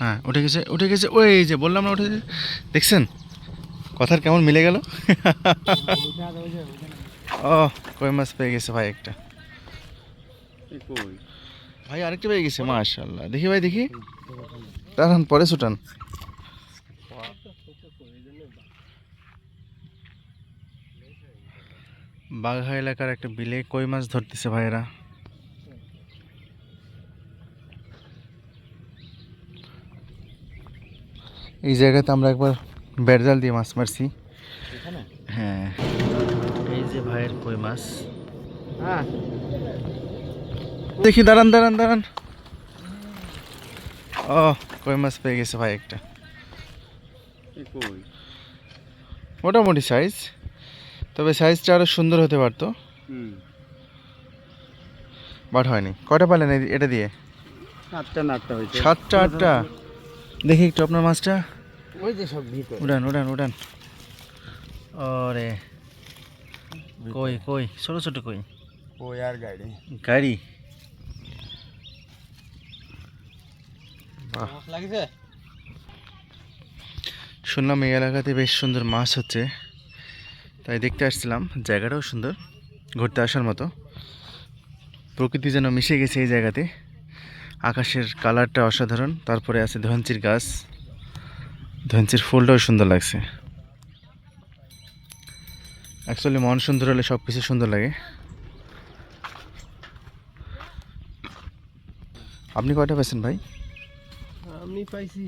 হ্যাঁ উঠে গেছে উঠে গেছে ওই যে বললাম না উঠে গেছে। দেখছেন? কথার কেমন মিলে গেল? ও কই মাছ পেয়ে গেছে ভাই একটা। ভাই আরেকটা পেয়ে গেছে মাশাল্লাহ দেখি ভাই দেখি। দাঁড়ান পরে ছুটান। বাঘা এলাকার একটা বিলে কই মাছ ধরতেছে ভাইয়েরা? এই জায়গাতে আমরা একবার বেড়জাল দিয়ে মাছ মারছি। হ্যাঁ। এই যে ভাইয়ের কই মাছ? হ্যাঁ। দেখি দাঁড়ান দাঁড়ান দাঁড়ান। ও কই মাছ পেয়ে গেছে ভাই একটা। মোটামুটি সাইজ তবে সাইজটা আরও সুন্দর হতে পারতো। বাট হয়নি। কয়টা পালেন এটা দিয়ে? আটটা আটটা হয়েছে। সাতটা আটটা। দেখি একটু আপনার মাছটা। ওই যে সব ভিতরে। উড়ান উড়ান উড়ান। ওরে কই কই? ছোট ছোট কই? ওই আর গাড়ি? গাড়ি? শুনলাম এই এলাকাতে বেশ সুন্দর মাছ হচ্ছে। তাই দেখতে আসছিলাম জায়গাটাও সুন্দর ঘুরতে আসার মতো। প্রকৃতি যেন মিশে গেছে এই জায়গাতে। আকাশের কালারটা অসাধারণ তারপরে আছে ধনচির গাছ। ধনচির ফুলটাও সুন্দর লাগছে। অ্যাকচুয়ালি মন সুন্দর হলে সব কিছু সুন্দর লাগে। আপনি কয়টা পাইছেন ভাই? আমি পাইছি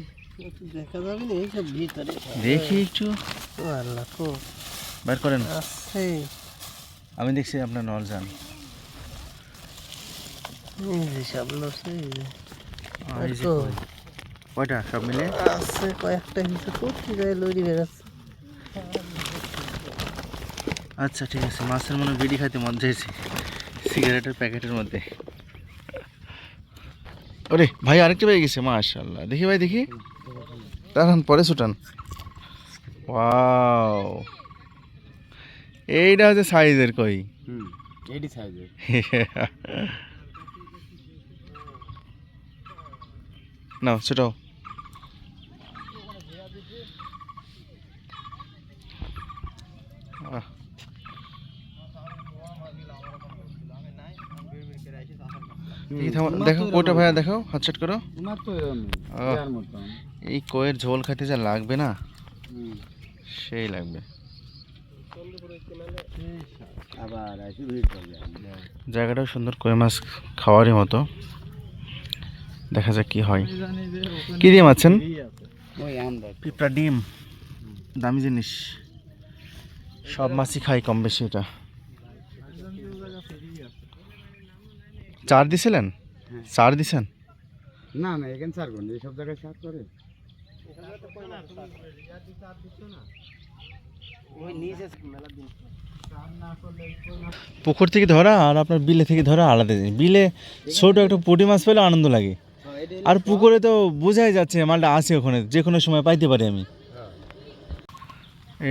দেখা যাবে না এই সব ভিতরে। দেখি একটু। আল্লাহ কো। বের করেন। আছে। আমি দেখছি আপনার নল যান এই যে সব লসে এই যে। কয়টা সব মিলে? আছে কয়েকটা হিসেবে করতে যায় লড়ি বেড়াচ্ছে। আচ্ছা ঠিক আছে। মাছের মনে হয় বিড়ি খাইতে মন চাইছে। সিগারেটের প্যাকেটের মধ্যে। ওরে ভাই আরেকটা পেয়ে গেছে মাশাল্লাহ দেখি ভাই দেখি। দাঁড়ান পরে ছুটান। ওয়াও। এইটা হচ্ছে সাইজের কই? সাইজের। নাও ছোটাও আহ, এই থামো, দেখো কোটা ভাইয়া দেখো হাত সেট করো এই কয়ের ঝোল খাইতে যা লাগবে না সেই লাগবে। জায়গাটাও সুন্দর কই মাছ খাওয়ারই মতো। দেখা যাক কি হয়। কি মাছেন? ওই পিঁপড়া ডিম। দামি জিনিস। সব মাছই খাই কম বেশি এটা। চার দিছিলেন? চার দিছেন? না না এখানে সার কোন এই সব জায়গায় সার করে পুকুর থেকে ধরা আর আপনার বিলে থেকে ধরা আলাদা জিনিস। বিলে ছোট একটা পুঁটি মাছ পেলে আনন্দ লাগে। আর পুকুরে তো বোঝাই যাচ্ছে মালটা আছে ওখানে যে কোনো সময় পাইতে পারি আমি।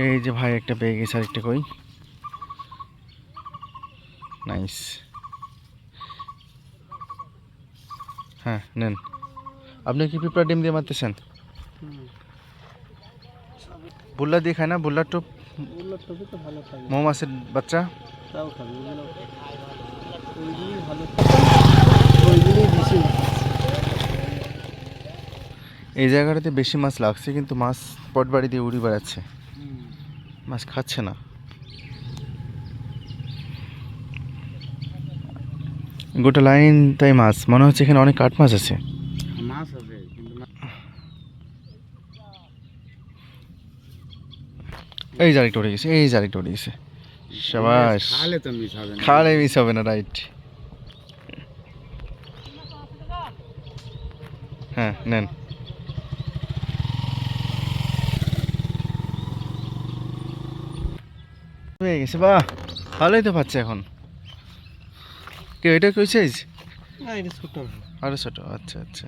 এই যে ভাই একটা পেয়ে গেছে আরেকটা কই? নাইস হ্যাঁ নেন। আপনি কি পিঁপড়া ডিম দিয়ে মারতেছেন? বুল্লা দিয়ে খায় না? বুল্লার টোপ? মৌমাছির বাচ্চা? এই জায়গাটাতে বেশি মাছ লাগছে কিন্তু মাছ পট বাড়ি দিয়ে উড়ি বেড়াচ্ছে। মাছ খাচ্ছে না। গোটা লাইন তাই মাছ। মনে হচ্ছে এখানে অনেক কাঠ মাছ আছে। মাছ আছে এই জারিটা উঠে গেছে এই জারিটা উঠে গেছে। সাবাস। খালে মিস হবে না। খালে মিস হবে না রাইট। হ্যাঁ নেন। হয়ে গেছে বাহ। ভালোই তো পাচ্ছে এখন। কেউ এটা কই চাইছ না এটা ছোট। আরও ছোট আচ্ছা আচ্ছা।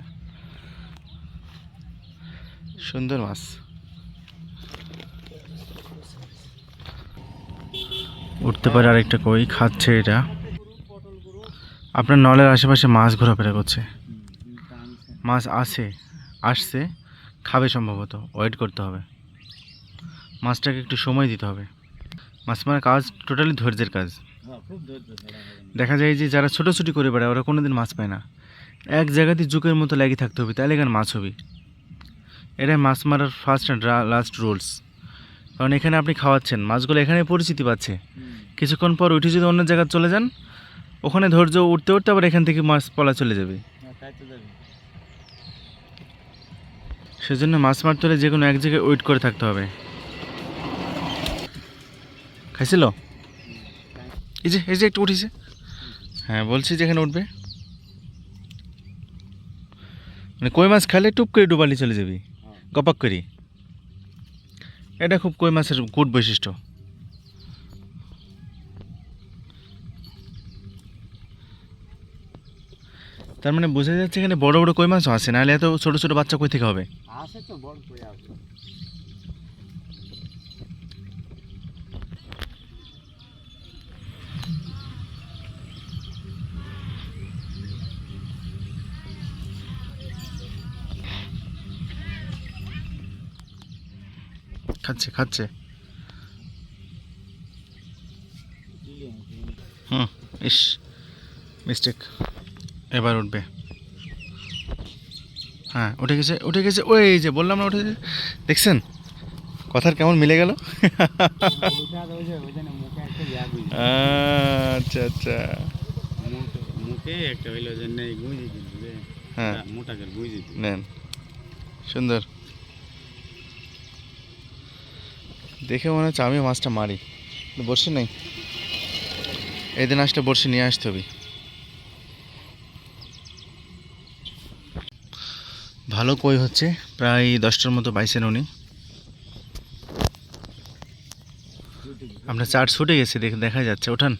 সুন্দর মাছ। উঠতে পারে আরেকটা কই খাচ্ছে এটা। আপনার নলের আশেপাশে মাছ ঘোরাফেরা করছে। মাছ আছে আসছে খাবে সম্ভবত ওয়েট করতে হবে। মাছটাকে একটু সময় দিতে হবে। মাছ মারার কাজ টোটালি ধৈর্যের কাজ। দেখা যায় যে যারা ছোটোছুটি করে বেড়ায় ওরা কোনোদিন মাছ পায় না। এক জায়গাতে জুকের মতো লেগে থাকতে হবে তাহলে এখানে মাছ হবে? এটাই মাছ মারার ফার্স্ট অ্যান্ড লাস্ট রুলস কারণ এখানে আপনি খাওয়াচ্ছেন মাছগুলো এখানে পরিচিতি পাচ্ছে। কিছুক্ষণ পর উঠে যদি অন্য জায়গায় চলে যান ওখানে ধৈর্য উঠতে উঠতে আবার এখান থেকে মাছ পলা চলে যাবে। সেজন্য মাছ মারতে হলে যে কোনো এক জায়গায় ওয়েট করে থাকতে হবে। খাইছিল? এই যে এই যে একটু উঠেছে। হ্যাঁ বলছি যে এখানে উঠবে। মানে কই মাছ খাইলে টুপ করে ডুবালি চলে যাবি? গপাক করি। এটা খুব কই মাছের গুড বৈশিষ্ট্য। তার মানে বোঝা যাচ্ছে এখানে বড় বড় কই মাছও আছে নাহলে এত ছোট ছোট বাচ্চা কই থেকে হবে? আসে তো বড় করে আসে খাচ্ছে খাচ্ছে। হুম ইস মিস্টেক এবার উঠবে। হ্যাঁ উঠে গেছে উঠে গেছে ওই যে বললাম না উঠে গেছে। দেখছেন? কথার কেমন মিলে গেল? আচ্ছা আচ্ছা। একটা হইল যে নেই গুঁজি হ্যাঁ। মোটা করে গুঁজি নেন। সুন্দর। দেখে মনে হচ্ছে আমি মাছটা মারি। বড়শি নেই? এই দিন আসলে বড়শি নিয়ে আসতে হবে। ভালো কই হচ্ছে প্রায় দশটার মতো পাইছেন উনি। আপনার চার ছুটে গেছে দেখে দেখা যাচ্ছে। ওঠান।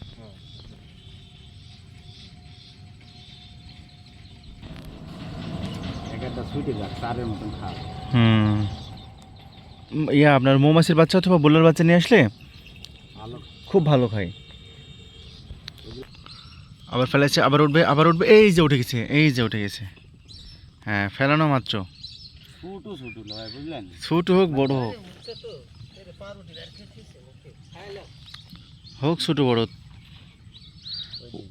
হুম। ইয়া আপনার মৌমাছির বাচ্চা অথবা বোলার বাচ্চা নিয়ে আসলে খুব ভালো খায়। আবার ফেলাচ্ছে আবার উঠবে আবার উঠবে। এই যে উঠে গেছে এই যে উঠে গেছে। হ্যাঁ ফেলানো মাত্র। ছোটো হোক বড় হোক। হোক ছোট বড়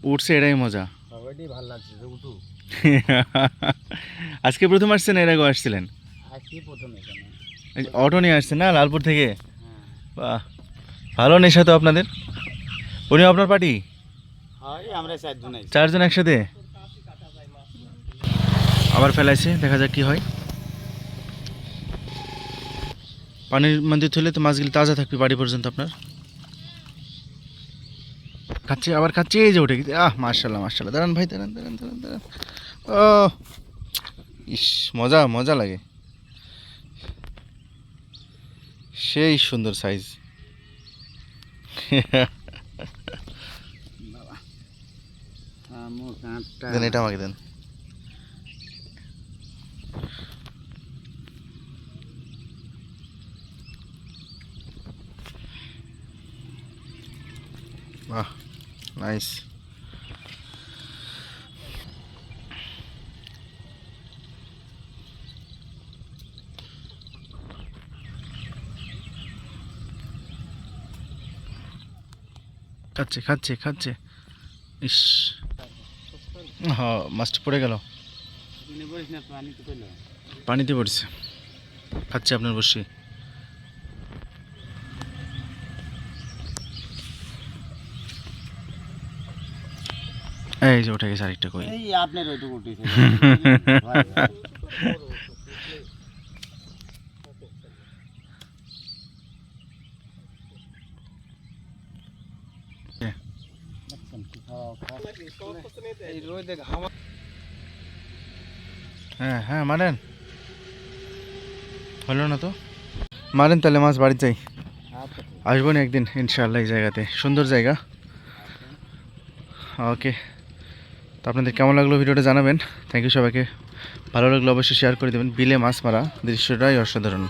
উঠছে এটাই মজা। আজকে প্রথম আসছেন এর আগেও আসছিলেন? আজকে প্রথম এখানে। অটো নিয়ে আসছেন না লালপুর থেকে? বাহ ভালো নেশা তো আপনাদের। উনি আপনার পার্টি? আমরা চারজন চারজন একসাথে? আবার ফেলাইছে দেখা যাক কি হয়। পানির মন্দির থলে তো মাছগুলি তাজা থাকবে বাড়ি পর্যন্ত আপনার। খাচ্ছে আবার খাচ্ছে এই যে উঠে গেছে। আহ মার্শাল্লাহ মার্শাল্লাহ দাঁড়ান ভাই দাঁড়ান দাঁড়ান দাঁড়ান দাঁড়ান। ও ইস মজা মজা লাগে। সেই সুন্দর সাইজ দেন এটা আমাকে দেন। বাহ নাইস খাচ্ছে খাচ্ছে খাচ্ছে। ইস। হ মাছটা পড়ে গেল। পানিতে পড়ছে। খাচ্ছে আপনার বসি এই যে উঠে গেছে আরেকটা কই এই আপনার ওইটুকু উঠেছে এই রোদে ঘামা হ্যাঁ হ্যাঁ মারেন। হলো না তো? মারেন তাহলে মাছ বাড়িতে যাই। আসব না একদিন, ইনশাআল্লাহ, এই জায়গাতে। সুন্দর জায়গা। ওকে। তো আপনাদের কেমন লাগল ভিডিওটা জানাবেন। থ্যাংক ইউ সবাইকে। ভালো লাগল অবশ্যই শেয়ার করে দেবেন। বিলে মাছ মারা দৃশ্যটাই অসাধারণ।